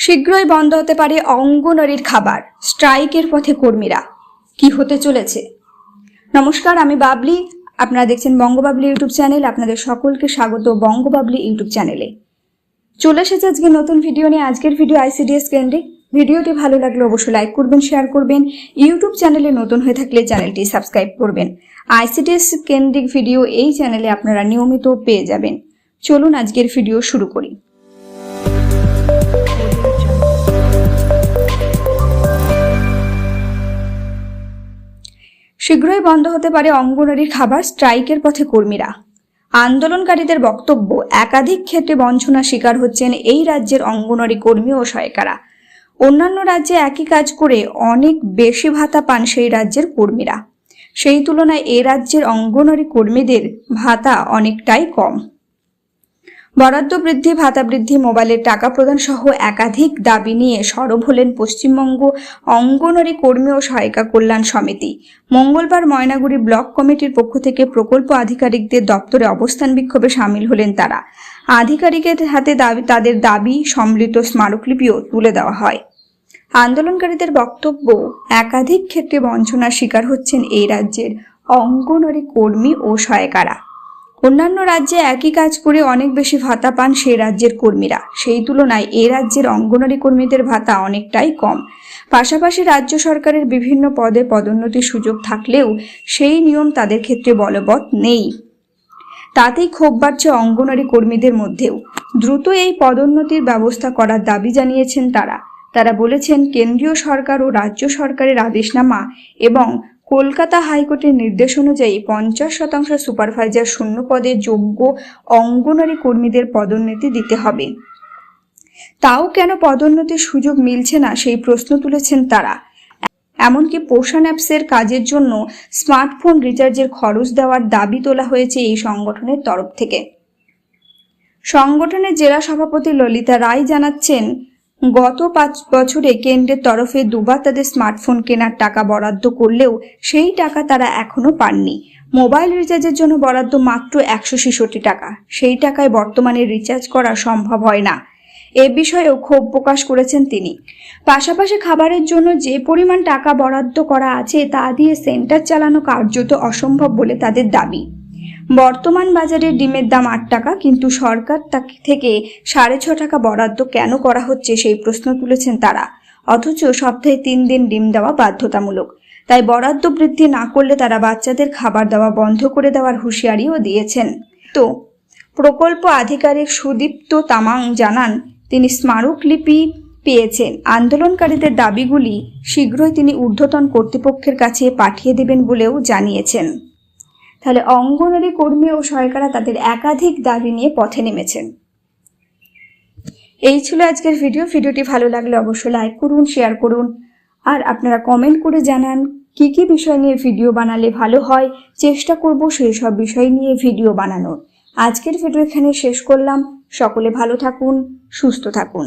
শীঘ্রই বন্ধ হতে পারে অঙ্গনওয়াড়ির খাবার। স্ট্রাইকের পথে কর্মীরা। কি হতে চলেছে? নমস্কার, আমি বাবলি। আপনারা দেখছেন বঙ্গবাবলি ইউটিউব চ্যানেল। আপনাদের সকলকে স্বাগত বঙ্গবাবলি ইউটিউব চ্যানেলে। চলে এসেছে আজকে নতুন ভিডিও নিয়ে। আজকের ভিডিও আইসিডিএস কেন্দ্রিক ভিডিওটি ভালো লাগলে অবশ্যই লাইক করবেন, শেয়ার করবেন। ইউটিউব চ্যানেলে নতুন হয়ে থাকলে চ্যানেলটি সাবস্ক্রাইব করবেন। আইসিডিএস কেন্দ্রিক ভিডিও এই চ্যানেলে আপনারা নিয়মিত পেয়ে যাবেন। চলুন আজকের ভিডিও শুরু করি। শীঘ্রই বন্ধ হতে পারে অঙ্গনারীর খাবার স্ট্রাইকের পথে কর্মীরা। আন্দোলনকারীদের বক্তব্য, একাধিক ক্ষেত্রে বঞ্চনা শিকার হচ্ছেন এই রাজ্যের অঙ্গনারী কর্মী ও সহায়িকারা। অন্যান্য রাজ্যে একই কাজ করে অনেক বেশি ভাতা পান সেই রাজ্যের কর্মীরা। সেই তুলনায় এ রাজ্যের অঙ্গনারী কর্মীদের ভাতা অনেকটাই কম। বরাদ্দ বৃদ্ধি, ভাতা বৃদ্ধি, মোবাইলের টাকা প্রদান সহ একাধিক দাবি নিয়ে সরব হলেন পশ্চিমবঙ্গ অঙ্গনওয়াড়ি কর্মী ও সহায়িকা কল্যাণ সমিতি। মঙ্গলবার ময়নাগুড়ি ব্লক কমিটির পক্ষ থেকে প্রকল্প আধিকারিকদের দপ্তরে অবস্থান বিক্ষোভে সামিল হলেন তারা। আধিকারিকের হাতে দাবি তাদের দাবি সম্মিলিত স্মারকলিপিও তুলে দেওয়া হয়। আন্দোলনকারীদের বক্তব্য, একাধিক ক্ষেত্রে বঞ্চনার শিকার হচ্ছেন এই রাজ্যের অঙ্গনওয়াড়ি কর্মী ও সহায়িকারা। অন্যান্য রাজ্যে একই কাজ করে অনেক বেশি ভাতা পান সেই রাজ্যের কর্মীরা। সেই তুলনায় এ রাজ্যের অঙ্গনওয়াড়ি কর্মীদের ভাতা অনেকটাই কম। পাশাপাশি রাজ্য সরকারের বিভিন্ন পদে পদোন্নতির সুযোগ থাকলেও সেই নিয়ম তাদের ক্ষেত্রে বলবৎ নেই। তাতেই ক্ষোভ বাড়ছে অঙ্গনওয়াড়ি কর্মীদের মধ্যেও। দ্রুত এই পদোন্নতির ব্যবস্থা করার দাবি জানিয়েছেন তারা। তারা বলেছেন, কেন্দ্রীয় সরকার ও রাজ্য সরকারের আদেশনামা এবং কলকাতা হাইকোর্টের নির্দেশ অনুযায়ী পঞ্চাশ শতাংশ সুপারভাইজার শূন্য পদে যোগ্য অঙ্গনারী কর্মীদের পদোন্নতি দিতে হবে। তাও কেন পদোন্নতির সুযোগ মিলছে না সেই প্রশ্ন তুলেছেন তারা। এমনকি পোষণ অ্যাপসের কাজের জন্য স্মার্টফোন রিচার্জের খরচ দেওয়ার দাবি তোলা হয়েছে এই সংগঠনের তরফ থেকে। সংগঠনের জেলা সভাপতি ললিতা রায় জানাচ্ছেন গত পাঁচ বছরে কেন্দ্রের তরফে দুবার তাদের স্মার্টফোন কেনার টাকা বরাদ্দ করলেও সেই টাকা তারা এখনও পাননি। মোবাইল রিচার্জের জন্য বরাদ্দ মাত্র একশো ছেষট্টি টাকা। সেই টাকায় বর্তমানে রিচার্জ করা সম্ভব হয় না। এ বিষয়েও ক্ষোভ প্রকাশ করেছেন তিনি। পাশাপাশি খাবারের জন্য যে পরিমাণ টাকা বরাদ্দ করা আছে তা দিয়ে সেন্টার চালানো কার্যত অসম্ভব বলে তাদের দাবি। বর্তমান বাজারে ডিমের দাম আট টাকা, কিন্তু সরকার থেকে সাড়ে ছ টাকা বরাদ্দ কেন করা হচ্ছে সেই প্রশ্ন তুলেছেন তারা। অথচ সপ্তাহে তিন দিন ডিম দেওয়া বাধ্যতামূলক। তাই বরাদ্দ বৃদ্ধি না করলে তারা বাচ্চাদের খাবার দেওয়া বন্ধ করে দেওয়ার হুঁশিয়ারিও দিয়েছেন। তো, প্রকল্প আধিকারিক সুদীপ্ত তামাং জানান, তিনি স্মারকলিপি পেয়েছেন। আন্দোলনকারীদের দাবিগুলি শীঘ্রই তিনি ঊর্ধ্বতন কর্তৃপক্ষের কাছে পাঠিয়ে দেবেন বলেও জানিয়েছেন। তাহলে অঙ্গনওয়াড়ি কর্মী ও সহায়িকারা তাদের একাধিক দাবি নিয়ে পথে নেমেছেন। এই ছিল আজকের ভিডিও। ভিডিওটি ভালো লাগলে অবশ্যই লাইক করুন, শেয়ার করুন। আর আপনারা কমেন্ট করে জানান কি কি বিষয় নিয়ে ভিডিও বানালে ভালো হয়। চেষ্টা করব সেই সব বিষয় নিয়ে ভিডিও বানানোর। আজকের ভিডিও এখানে শেষ করলাম। সকলে ভালো থাকুন, সুস্থ থাকুন।